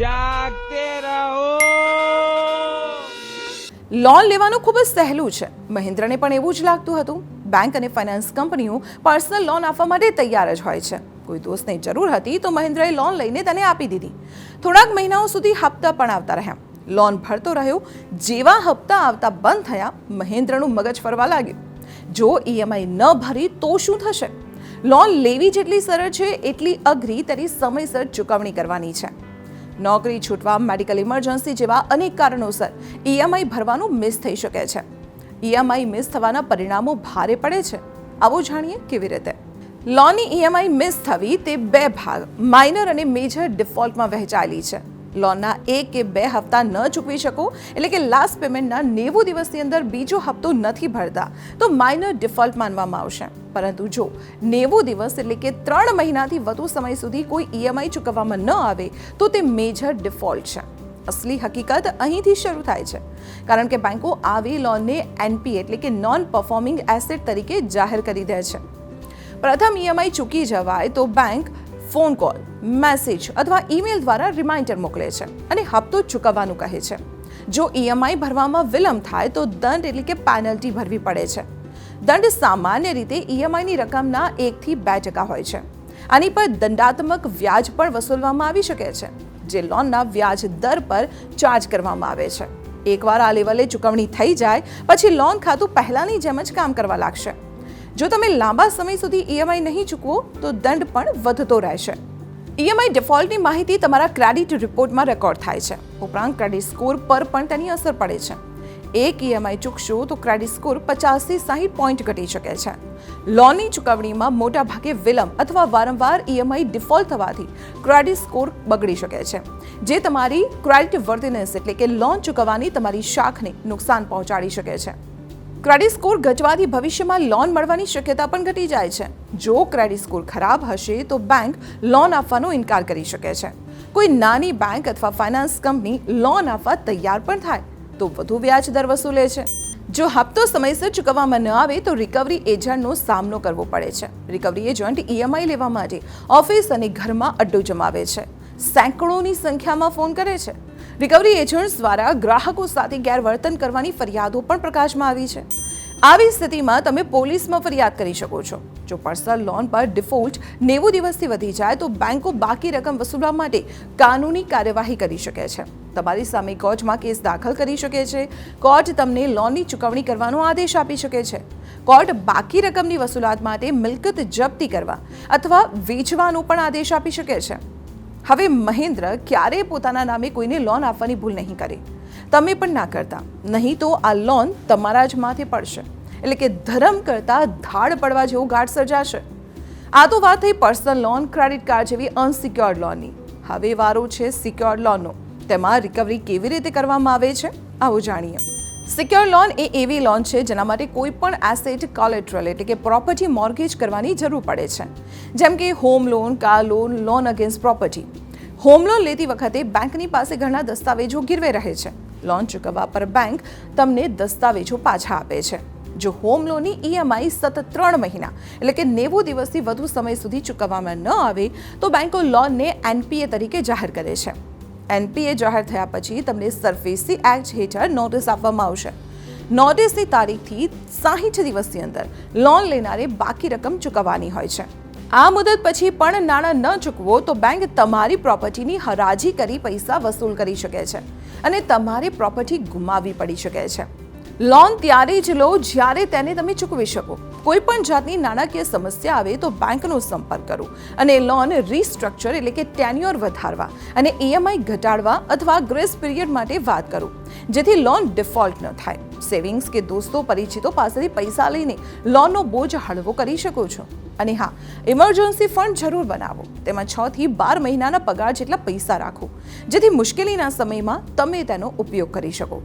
જાગતે રહો. લોન લેવાનું ખૂબ જ સહેલું છે. મહિન્દ્રને પણ એવું જ લાગતું હતું. બેંક અને ફાઇનાન્સ કંપનીઓ પર્સનલ લોન આપવા માટે તૈયાર જ હોય છે. કોઈ દોસ્તને જરૂર હતી તો મહિન્દ્રએ લોન લઈને તેને આપી દીધી. થોડાક મહિનાઓ સુધી હપ્તા પણ આવતા રહ્યા. લોન ભરતો રહ્યો. જેવા હપ્તા આવતા બંધ થયા, મહેન્દ્રનું મગજ ફરવા લાગ્યું. જો ઈએમઆઈ ન ભરી તો શું થશે? લોન લેવી જેટલી સરળ છે, એટલી અઘરી તેની સમયસર ચૂકવણી કરવાની છે. નોકરી છૂટવા, મેડિકલ ઇમરજન્સી જેવા અનેક કારણોસર ઈએમઆઈ ભરવાનું મિસ થઈ શકે છે. ઈએમઆઈ મિસ થવાના પરિણામો ભારે પડે છે. આવો જાણીએ કેવી રીતે? લોનની ઈએમઆઈ મિસ થવી તે બે ભાગ માઇનર અને મેજર ડિફોલ્ટમાં વહેંચાયેલી છે. લોનના એક કે બે હપ્તા ન ચૂકવી શકો, એટલે કે લાસ્ટ પેમેન્ટના નેવું દિવસની અંદર બીજો હપ્તો નથી ભરતા. તો માઇનર ડિફોલ્ટ માનવામાં આવશે. પરંતુ જો નેવું દિવસ એટલે કે ત્રણ મહિનાથી વધુ સમય સુધી કોઈ ઈએમઆઈ ચૂકવવામાં ન આવે, તો તે મેજર ડિફોલ્ટ છે. અસલી હકીકત અહીંથી શરૂ થાય છે. કારણ કે બેંકો આવી લોનને એનપી એટલે કે નોન પરફોર્મિંગ એસેટ તરીકે જાહેર કરી દે છે. પ્રથમ ઈએમઆઈ ચૂકી જવાય તો બેંક ફોન કોલ, મેસેજ અથવા ઈમેલ દ્વારા રિમાઇન્ડર મોકલે છે અને હપ્તો ચૂકવવાનું કહે છે. જો ઈએમઆઈ ભરવામાં વિલંબ થાય તો દંડ એટલે કે પેનલ્ટી ભરવી પડે છે. દંડ સામાન્ય રીતે ઈએમઆઈની રકમના એકથી બે ટકા હોય છે. આની પર દંડાત્મક વ્યાજ પણ વસૂલવામાં આવી શકે છે, જે લોનના વ્યાજ દર પર ચાર્જ કરવામાં આવે છે. એકવાર આ લેવલે ચૂકવણી થઈ જાય, પછી લોન ખાતું પહેલાંની જેમ જ કામ કરવા લાગશે. જો તમે લાંબા સમય સુધી ઈએમઆઈ નહીં ચૂકવો, તો દંડ પણ વધતો રહેશે. ઈએમઆઈ ડિફોલ્ટની માહિતી તમારા ક્રેડિટ રિપોર્ટમાં રેકોર્ડ થાય છે. ઉપરાંત ક્રેડિટ સ્કોર પર પણ તેની અસર પડે છે. એક ઈએમઆઈ ચૂકશો, તો ક્રેડિટ સ્કોર પચાસથી સાહીઠ પોઈન્ટ ઘટી શકે છે. લોનની ચૂકવણીમાં મોટા ભાગે વિલંબ અથવા વારંવાર ઈએમઆઈ ડિફોલ્ટ થવાથી ક્રેડિટ સ્કોર બગડી શકે છે. જે તમારી ક્રેડિટ વર્ધિનેસ એટલે કે લોન ચૂકવવાની તમારી શાખને નુકસાન પહોંચાડી શકે છે. ક્રેડિટ સ્કોર ઘટવાથી ભવિષ્યમાં લોન મળવાની શક્યતા પણ ઘટી જાય છે. જો ક્રેડિટ સ્કોર ખરાબ હશે, તો બેંક લોન આપવાનો ઇનકાર કરી શકે છે. કોઈ નાની બેંક અથવા ફાઇનાન્સ કંપની લોન આપવા તૈયાર પણ થાય, તો વધુ વ્યાજ દર વસૂલે છે. જો હપ્તો સમયસર ચૂકવવામાં ન આવે, તો રિકવરી એજન્ટનો સામનો કરવો પડે છે. રિકવરી એજન્ટ ઈએમઆઈ લેવા માટે ઓફિસ અને ઘરમાં અડ્ડો જમાવે છે. સેંકડોની સંખ્યામાં ફોન કરે છે. રિકવરી એજન્ટ્સ દ્વારા ગ્રાહકો સાથે ગેરવર્તન કરવાની ફરિયાદો પણ પ્રકાશમાં આવી છે. આવી સ્થિતિમાં તમે પોલીસમાં ફરિયાદ કરી શકો છો. જો પર્સનલ લોન પર ડિફોલ્ટ નેવું દિવસથી વધી જાય તો બેંકો બાકી રકમ વસૂલવા માટે કાનૂની કાર્યવાહી કરી શકે છે. તમારી સામે કોર્ટમાં કેસ દાખલ કરી શકે છે. કોર્ટ તમને લોનની ચૂકવણી કરવાનો આદેશ આપી શકે છે. કોર્ટ બાકી રકમની વસૂલાત માટે મિલકત જપ્તી કરવા અથવા વેચવાનો પણ આદેશ આપી શકે છે. હવે મહેન્દ્ર ક્યારેય પોતાના નામે કોઈને લોન આપવાની ભૂલ નહીં કરે. તમે પણ ના કરતા. નહીં તો આ લોન તમારા જ માથે પડશે. એટલે કે ધર્મ કરતાં ધાડ પડવા જેવું ગાઢ સર્જાશે. આ તો વાત થઈ પર્સનલ લોન ક્રેડિટ કાર્ડ જેવી અનસિક્યોર્ડ લોનની હવે વારો છે સિક્યોર્ડ લોનનો તેમાં રિકવરી કેવી રીતે કરવામાં આવે છે? આવું જાણીએ. સિક્યોર લોન એ એવી લોન છે જેના માટે કોઈ પણ એસેટ કોલેટ્રલ એટલે કે પ્રોપર્ટી મોર્ગેજ કરવાની જરૂર પડે છે. જેમ કે home loan car loan loan against property home loan લેતી વખતે બેંકની પાસે ઘણા દસ્તાવેજો ગીરવે રહે છે. લોન ચૂકવવા પર બેંક તમને દસ્તાવેજો પાછા આપે છે. જો હોમ લોનની ઈએમઆઈ સતત ત્રણ મહિના એટલે કે નેવું દિવસથી વધુ સમય સુધી ચૂકવવામાં ન આવે, તો બેંકો લોનને એનપીએ તરીકે જાહેર કરે છે. એનપીએ જાહેર થયા પછી તમને સરફેસી એક્ટ હેઠળ નોટિસ આપવામાં આવશે. નોટિસની તારીખથી સાહીઠ દિવસની અંદર લોન લેનારે બાકી રકમ ચૂકવવાની હોય છે. આ મુદત પછી પણ નાણાં ન ચૂકવો તો બેંક તમારી પ્રોપર્ટીની હરાજી કરી પૈસા વસૂલ કરી શકે છે અને તમારી પ્રોપર્ટી ગુમાવવી પડી શકે છે. લોન ત્યારે જ લો જ્યારે તેને તમે ચૂકવી શકો. કોઈ પણ જાતની નાણાકીય સમસ્યા આવે તો બેંકનો સંપર્ક કરો અને લોન રીસ્ટ્રક્ચર એટલે કે ટેન્યોર વધારવા અને ઈએમઆઈ ઘટાડવા અથવા ગ્રેસ પીરિયડ માટે વાત કરો. જેથી લોન ડિફોલ્ટ ન થાય. સેવિંગ્સ કે દોસ્તો પરિચિતો પાસેથી પૈસા લઈને લોનનો બોજ હળવો કરી શકો છો. અને હા ઇમરજન્સી ફંડ જરૂર બનાવો. તેમાં છ થી બાર મહિનાના પગાર જેટલા પૈસા રાખો. જેથી મુશ્કેલીના સમયમાં તમે તેનો ઉપયોગ કરી શકો.